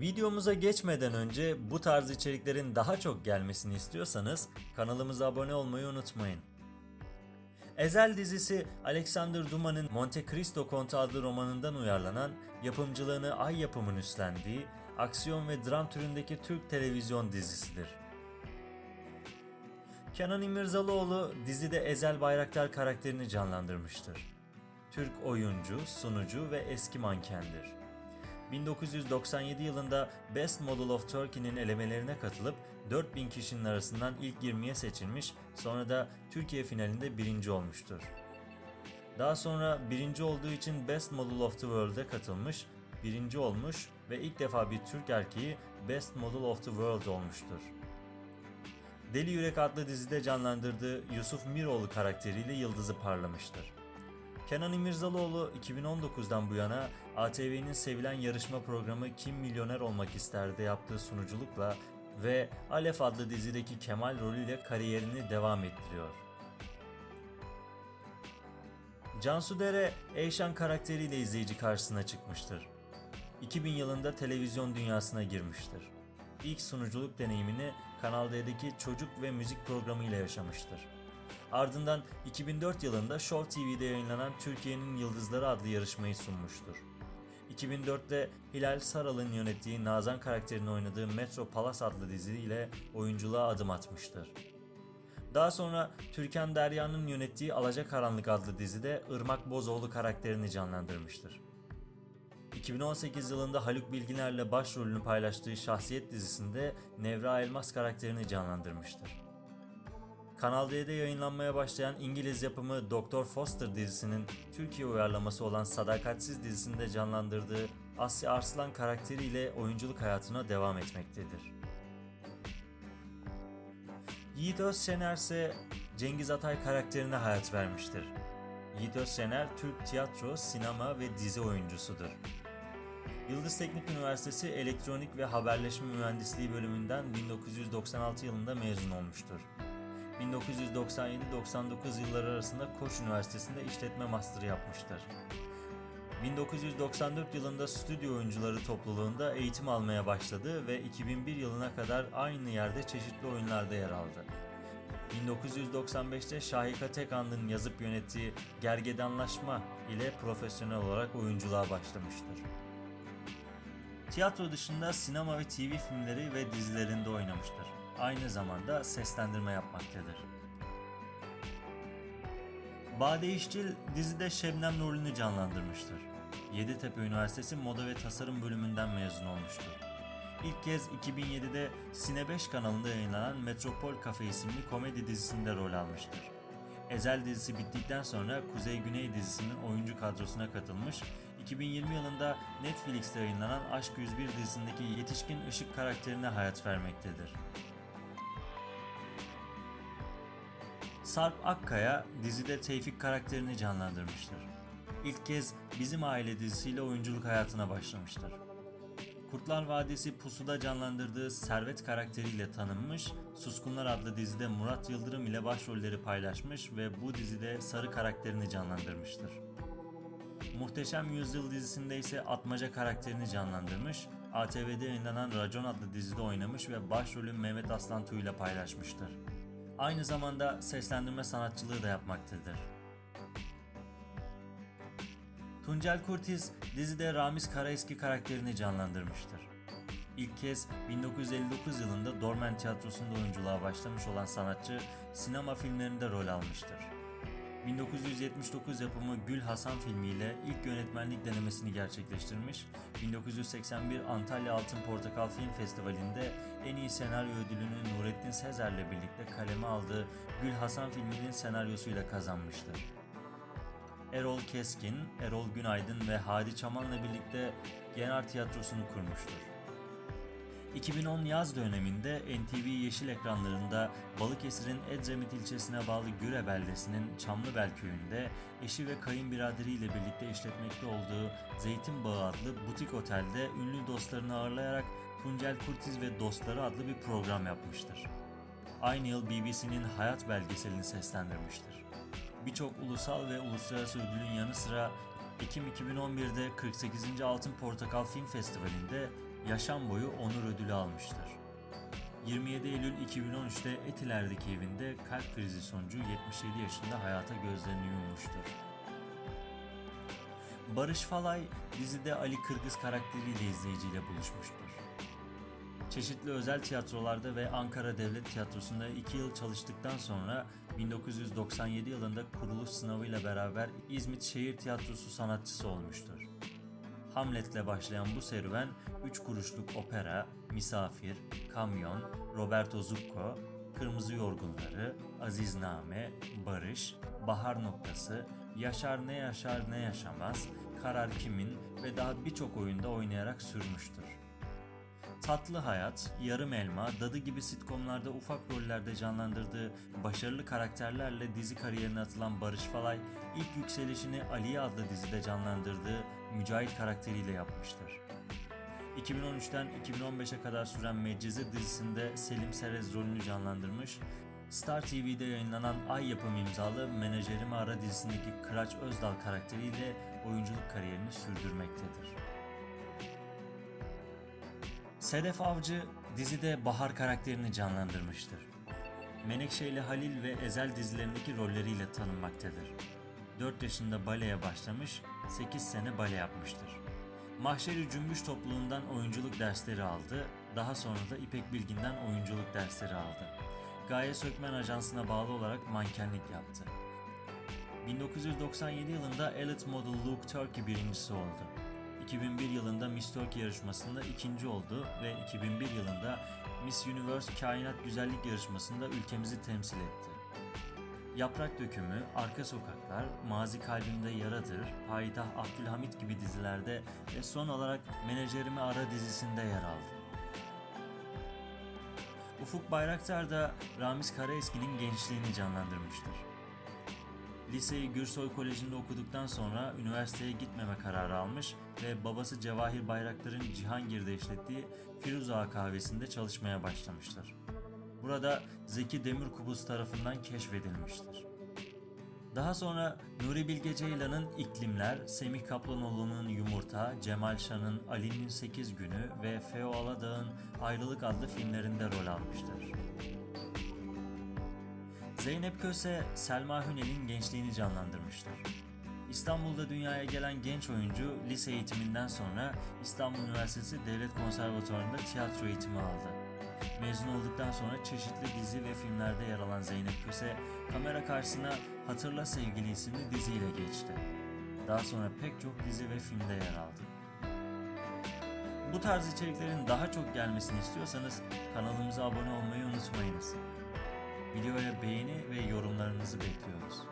Videomuza geçmeden önce bu tarz içeriklerin daha çok gelmesini istiyorsanız kanalımıza abone olmayı unutmayın. Ezel dizisi Alexander Dumas'ın Monte Cristo Kontu adlı romanından uyarlanan, yapımcılığını Ay Yapım'ın üstlendiği, aksiyon ve dram türündeki Türk televizyon dizisidir. Kenan İmirzalıoğlu dizide Ezel Bayraktar karakterini canlandırmıştır. Türk oyuncu, sunucu ve eski mankendir. 1997 yılında Best Model of Turkey'nin elemelerine katılıp 4000 kişinin arasından ilk 20'ye seçilmiş, sonra da Türkiye finalinde birinci olmuştur. Daha sonra birinci olduğu için Best Model of the World'e katılmış, birinci olmuş ve ilk defa bir Türk erkeği Best Model of the World olmuştur. Deli Yürek adlı dizide canlandırdığı Yusuf Miroğlu karakteriyle yıldızı parlamıştır. Kenan İmirzalıoğlu 2019'dan bu yana ATV'nin sevilen yarışma programı Kim Milyoner Olmak İster'de yaptığı sunuculukla ve Alef adlı dizideki Kemal rolüyle kariyerini devam ettiriyor. Cansu Dere, Eyşan karakteriyle izleyici karşısına çıkmıştır. 2000 yılında televizyon dünyasına girmiştir. İlk sunuculuk deneyimini Kanal D'deki çocuk ve müzik programıyla yaşamıştır. Ardından 2004 yılında Show TV'de yayınlanan Türkiye'nin Yıldızları adlı yarışmayı sunmuştur. 2004'te Hilal Saral'ın yönettiği Nazan karakterini oynadığı Metro Palace adlı diziyle oyunculuğa adım atmıştır. Daha sonra Türkan Derya'nın yönettiği Alacakaranlık adlı dizide Irmak Bozoğlu karakterini canlandırmıştır. 2018 yılında Haluk Bilginer'le başrolünü paylaştığı Şahsiyet dizisinde Nevra Elmas karakterini canlandırmıştır. Kanal D'de yayınlanmaya başlayan İngiliz yapımı Dr. Foster dizisinin Türkiye uyarlaması olan Sadakatsiz dizisinde canlandırdığı Asya Arslan karakteriyle oyunculuk hayatına devam etmektedir. Yiğit Özşener ise Cengiz Atay karakterine hayat vermiştir. Yiğit Özşener Türk tiyatro, sinema ve dizi oyuncusudur. Yıldız Teknik Üniversitesi Elektronik ve Haberleşme Mühendisliği bölümünden 1996 yılında mezun olmuştur. 1997-99 yılları arasında Koç Üniversitesi'nde işletme master'ı yapmıştır. 1994 yılında stüdyo oyuncuları topluluğunda eğitim almaya başladı ve 2001 yılına kadar aynı yerde çeşitli oyunlarda yer aldı. 1995'te Şahika Tekan'ın yazıp yönettiği Gergedanlaşma ile profesyonel olarak oyunculuğa başlamıştır. Tiyatro dışında sinema ve TV filmleri ve dizilerinde oynamıştır. Aynı zamanda seslendirme yapmaktadır. Bade İşçil dizide Şebnem rolünü canlandırmıştır. Yeditepe Üniversitesi Moda ve Tasarım bölümünden mezun olmuştur. İlk kez 2007'de Sine 5 kanalında yayınlanan Metropol Cafe isimli komedi dizisinde rol almıştır. Ezel dizisi bittikten sonra Kuzey Güney dizisinin oyuncu kadrosuna katılmış, 2020 yılında Netflix'te yayınlanan Aşk 101 dizisindeki yetişkin ışık karakterine hayat vermektedir. Sarp Akkaya dizide Tevfik karakterini canlandırmıştır. İlk kez Bizim Aile dizisiyle oyunculuk hayatına başlamıştır. Kurtlar Vadisi Pusu'da canlandırdığı Servet karakteriyle tanınmış, Suskunlar adlı dizide Murat Yıldırım ile başrolleri paylaşmış ve bu dizide Sarı karakterini canlandırmıştır. Muhteşem Yüzyıl dizisinde ise Atmaca karakterini canlandırmış, ATV'de yayınlanan Racon adlı dizide oynamış ve başrolü Mehmet Aslantu ile paylaşmıştır. Aynı zamanda seslendirme sanatçılığı da yapmaktadır. Tuncel Kurtiz dizide Ramiz Karaeski karakterini canlandırmıştır. İlk kez 1959 yılında Dormen Tiyatrosu'nda oyunculuğa başlamış olan sanatçı sinema filmlerinde rol almıştır. 1979 yapımı Gül Hasan filmiyle ilk yönetmenlik denemesini gerçekleştirmiş, 1981 Antalya Altın Portakal Film Festivali'nde en iyi senaryo ödülünü Nurettin Sezer'le birlikte kaleme aldığı Gül Hasan filminin senaryosuyla kazanmıştır. Erol Keskin, Erol Günaydın ve Hadi Çaman'la birlikte Genar Tiyatrosu'nu kurmuştur. 2010 yaz döneminde NTV Yeşil ekranlarında Balıkesir'in Edremit ilçesine bağlı Güre beldesinin Çamlıbel köyünde eşi ve kayınbiraderiyle birlikte işletmekte olduğu Zeytin Bağı adlı butik otelde ünlü dostlarını ağırlayarak Tuncel Kurtiz ve Dostları adlı bir program yapmıştır. Aynı yıl BBC'nin Hayat belgeselini seslendirmiştir. Birçok ulusal ve uluslararası ödülün yanı sıra Ekim 2011'de 48. Altın Portakal Film Festivali'nde yaşam boyu onur ödülü almıştır. 27 Eylül 2013'te Etiler'deki evinde kalp krizi sonucu 77 yaşında hayata gözlerini yummuştur. Barış Falay dizide Ali Kırgız karakteriyle izleyiciyle buluşmuştur. Çeşitli özel tiyatrolarda ve Ankara Devlet Tiyatrosu'nda 2 yıl çalıştıktan sonra 1997 yılında kuruluş sınavıyla beraber İzmit Şehir Tiyatrosu sanatçısı olmuştur. Hamlet'le başlayan bu serüven 3 kuruşluk opera, Misafir, Kamyon, Roberto Zucco, Kırmızı Yorgunları, Azizname, Barış, Bahar Noktası, Yaşar Ne Yaşar Ne Yaşamaz, Karar Kimin ve daha birçok oyunda oynayarak sürmüştür. Tatlı Hayat, Yarım Elma, Dadı gibi sitcomlarda ufak rollerde canlandırdığı başarılı karakterlerle dizi kariyerine atılan Barış Falay, ilk yükselişini Aliye adlı dizide canlandırdığı Mücahit karakteriyle yapmıştır. 2013'ten 2015'e kadar süren Medcezir dizisinde Selim Serez rolünü canlandırmış, Star TV'de yayınlanan Ay Yapım imzalı Menajerimi Ara dizisindeki Kıraç Özdal karakteriyle oyunculuk kariyerini sürdürmektedir. Sedef Avcı dizide Bahar karakterini canlandırmıştır. Menekşe ile Halil ve Ezel dizilerindeki rolleriyle tanınmaktadır. 4 yaşında baleye başlamış, 8 sene bale yapmıştır. Mahşeri Cümbüş topluluğundan oyunculuk dersleri aldı, daha sonra da İpek Bilgin'den oyunculuk dersleri aldı. Gaye Sökmen Ajansı'na bağlı olarak mankenlik yaptı. 1997 yılında Elite Model Look Turkey birincisi oldu. 2001 yılında Miss Turkey yarışmasında ikinci oldu ve 2001 yılında Miss Universe Kainat Güzellik yarışmasında ülkemizi temsil etti. Yaprak Dökümü, Arka Sokaklar, Mazi Kalbimde Yaradır, Payitah Abdülhamit gibi dizilerde ve son olarak Menajerimi Ara dizisinde yer aldı. Ufuk Bayraktar da Ramiz Karaeski'nin gençliğini canlandırmıştır. Liseyi Gürsoy Koleji'nde okuduktan sonra üniversiteye gitmeme kararı almış ve babası Cevahir Bayraktar'ın Cihangir'de işlettiği Firuza kahvesinde çalışmaya başlamıştır. Burada Zeki Demirkubuz tarafından keşfedilmiştir. Daha sonra Nuri Bilge Ceylan'ın İklimler, Semih Kaplanoğlu'nun Yumurta, Cemal Şan'ın Ali'nin 8 Günü ve Feo Aladağ'ın Ayrılık adlı filmlerinde rol almıştır. Zeynep Köse, Selma Hünel'in gençliğini canlandırmıştır. İstanbul'da dünyaya gelen genç oyuncu lise eğitiminden sonra İstanbul Üniversitesi Devlet Konservatuvarı'nda tiyatro eğitimi aldı. Mezun olduktan sonra çeşitli dizi ve filmlerde yer alan Zeynep Köse, kamera karşısına Hatırla Sevgili isimli diziyle geçti. Daha sonra pek çok dizi ve filmde yer aldı. Bu tarz içeriklerin daha çok gelmesini istiyorsanız kanalımıza abone olmayı unutmayınız. Videoya beğeni ve yorumlarınızı bekliyoruz.